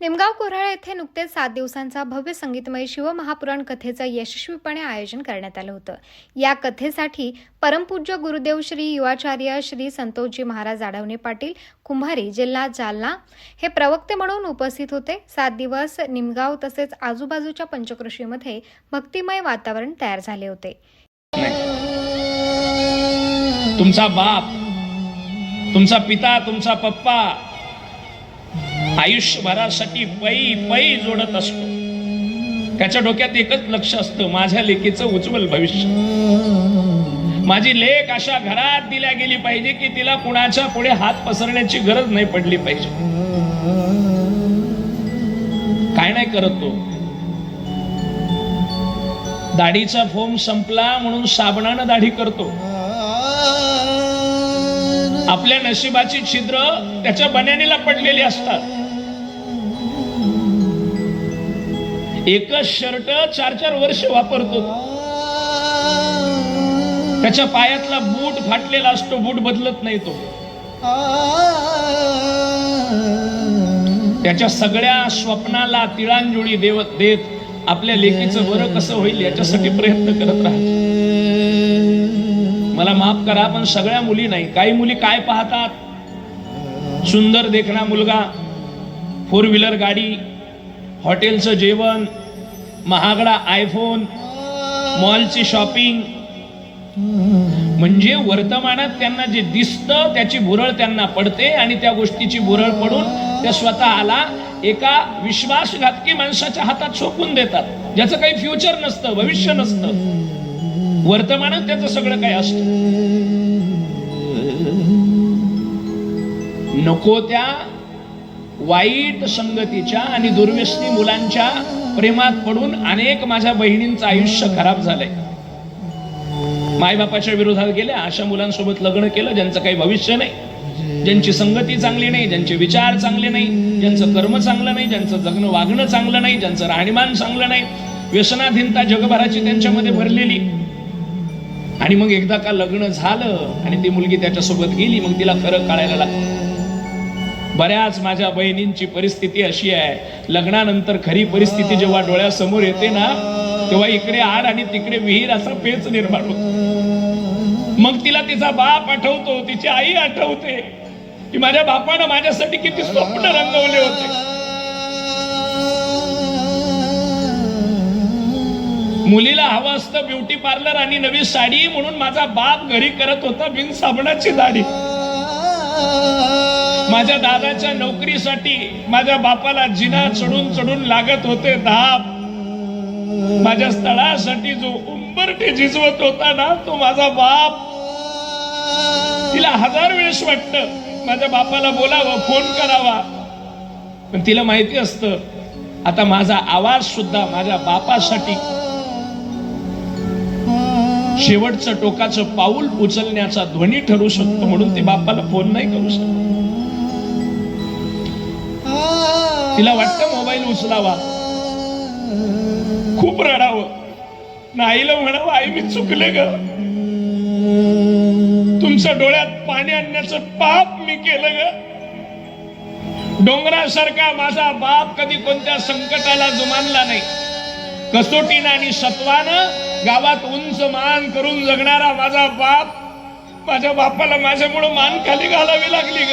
निमगाव कोराळा येथे नुकतेच सात दिवसांचा भव्य संगीतमय शिवमहापुराण कथेचं यशस्वीपणे आयोजन करण्यात आलं होतं. या कथेसाठी परमपूज्य गुरुदेव श्री युवाचार्य श्री संतोषजी महाराज आढवणे पाटील कुंभारी जिल्हा जालना हे प्रवक्ते म्हणून उपस्थित होते. सात दिवस निमगाव तसेच आजूबाजूच्या पंचकृषीमध्ये भक्तिमय वातावरण तयार झाले होते. तुमचा बाप तुमचा पिता तुमचा पप्पा आयुष्यभरासाठी पै पै जोडत असतो. त्याच्या डोक्यात एकच लक्ष असतं माझ्या लेकीचं उज्ज्वल भविष्य. माझी लेख अशा घरात दिल्या गेली पाहिजे की तिला कुणाच्या पुढे हात पसरण्याची गरज नाही पडली पाहिजे. काय नाही करत तो. दाढीचा फोम संपला म्हणून साबणानं दाढी करतो. आपल्या नशिबाची छिद्र त्याच्या बन्यानीला पडलेली असतात. एकच शर्ट चार चार वर्ष वापरतो. त्याच्या पायातला बूट फाटलेला असतो बूट बदलत नाही तो. त्याच्या सगळ्या स्वप्नाला तिळांजुळी देव देत आपल्या लेकीचं बरं कसं होईल याच्यासाठी प्रयत्न करत राहत. मला माफ करा पण सगळ्या मुली नाही. काही मुली काय पाहतात? सुंदर देखणा मुलगा फोर व्हीलर गाडी हॉटेलचं जेवण महागडा आयफोन मॉलची शॉपिंग म्हणजे वर्तमानात त्यांना जे दिसतं त्याची भुरळ त्यांना पडते आणि त्या गोष्टीची भुरळ पडून त्या स्वतःला एका विश्वासघातकी माणसाच्या हातात सोपून देतात. ज्याचं काही फ्युचर नसतं भविष्य नसतं. वर्तमानात त्याचं सगळं काही असतं. नको त्या वाईट संगतीच्या आणि दुर्व्यसनी मुलांच्या प्रेमात पडून अनेक माझ्या बहिणींचं आयुष्य खराब झालंय. मायबापाच्या विरोधात गेल्या अशा मुलांसोबत लग्न केलं ज्यांचं काही भविष्य नाही. ज्यांची संगती चांगली नाही ज्यांचे विचार चांगले नाही ज्यांचं कर्म चांगलं नाही ज्यांचं जगणं वागणं चांगलं नाही ज्यांचं राहणीमान चांगलं नाही व्यसनाधीनता जगभराची त्यांच्यामध्ये भरलेली. आणि मग एकदा का लग्न झालं आणि ती मुलगी त्याच्यासोबत गेली मग तिला खरं कळायला लागलं. बऱ्याच माझ्या बहिणींची परिस्थिती अशी आहे. लग्नानंतर खरी परिस्थिती जेव्हा डोळ्यासमोर येते ना तेव्हा इकडे आड आणि तिकडे विहीर असा पेच निर्माण होतो. मग तिला तिचा बाप आठवतो तिची आई आठवते की माझ्या बापानं माझ्यासाठी किती स्वप्न रंगवले होते. मुलीला हवं असतं ब्युटी पार्लर आणि नवी साडी म्हणून माझा बाप घरी करत होता बिन साबणाची दाढी. माझ्या दादाच्या नोकरीसाठी माझ्या बापाला जिना चढून चढून लागत होते धाप माझ्या स्थळासाठी जो उंबरटे झिजवत होता ना तो माझा बाप. तिला हजार वेळेस वाटत माझ्या बापाला बोलावं फोन करावा. पण तिला माहिती असतं आता माझा आवाज सुद्धा माझ्या बापासाठी. शेवटचं टोकाचं पाऊल उचलण्याचा ध्वनी ठरू शकतो म्हणून ते बापाला फोन नाही करू शकत. तिला वाटतं मोबाईल उचलावा. खूप रडावं. ना आईला म्हणावं आई मी चुकले ग. तुमच्या डोळ्यात पाणी आणण्याचं पाप मी केलं ग. डोंगरासारखा माझा बाप कधी कोणत्या संकटाला जुमानला नाही. कसोटीनं आणि सत्वानं गावात उंच मान करून जगणारा माझा बाप माझ्या बापाला माझ्यामुळं मान खाली घालावी लागली ग.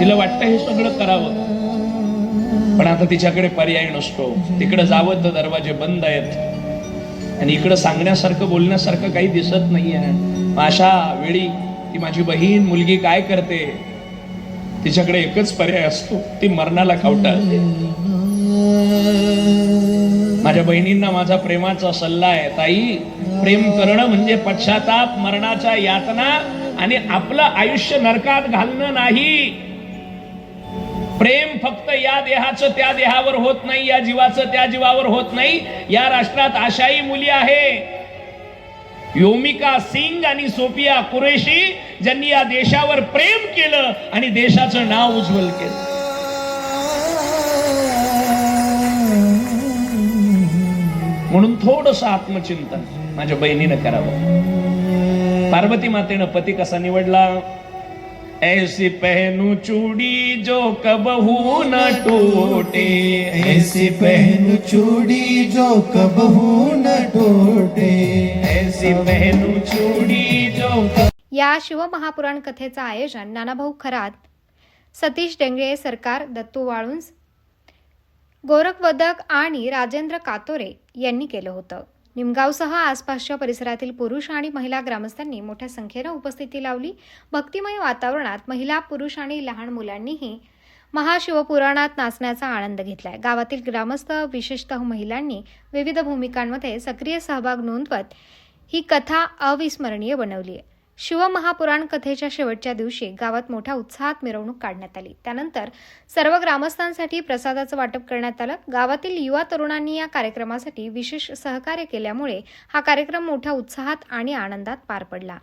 तिला वाटतं हे सगळं करावं. पण आता तिच्याकडे पर्याय नसतो. तिकडे जावं तर दरवाजे बंद आहेत. आणि इकडं सांगण्यासारखं बोलण्यासारखं काही दिसत नाहीये. अशा वेळी ती माझी बहीण मुलगी काय करते? तिच्याकडे एकच पर्याय असतो. ती मरणाला खावटाळते. माझ्या बहिणींना माझा प्रेमाचा सल्ला आहे. ताई प्रेम करणं म्हणजे पश्चाताप मरणाच्या यातना आणि आपलं आयुष्य नरकात घालणं नाही. प्रेम फक्त या देहाचं त्या देहावर होत नाही या जीवाचं त्या जीवावर होत नाही. या राष्ट्रात आशाही मुली आहे. योमिका सिंग आणि सोफिया कुरेशी ज्यांनी या देशावर प्रेम केलं आणि देशाचं नाव उज्ज्वल केलं. म्हणून थोडस आत्मचिंतन माझ्या बहिणीनं करावं. पार्वती मातेनं पती कसा निवडला? ऐसी पहनू चूड़ी जो कबहू न टूटे। ऐसी पहन चूड़ी जो कबहू न टूटे। ऐसी पहनू चूड़ी जो या शिवमहापुराण कथेचं आयोजन नानाभाऊ खरात सतीश डेंगळे सरकार दत्तू वाळुंज गोरख वदक आणि राजेंद्र कातोरे यांनी केलं होतं. निमगावसह आसपासच्या परिसरातील पुरुष आणि महिला ग्रामस्थांनी मोठ्या संख्येनं उपस्थिती लावली. भक्तिमय वातावरणात महिला पुरुष आणि लहान मुलांनीही महाशिवपुराणात नाचण्याचा आनंद घेतलाय. गावातील ग्रामस्थ विशेषतः महिलांनी विविध भूमिकांमध्ये सक्रिय सहभाग नोंदवत ही कथा अविस्मरणीय बनवली आहे शिवमहापुराण कथेच्या शेवटच्या दिवशी गावात मोठ्या उत्साहात मिरवणूक काढण्यात आली. त्यानंतर सर्व ग्रामस्थांसाठी प्रसादाचं वाटप करण्यात आलं. गावातील युवा तरुणांनी या कार्यक्रमासाठी विशेष सहकार्य केल्यामुळे हा कार्यक्रम मोठ्या उत्साहात आणि आनंदात पार पडला.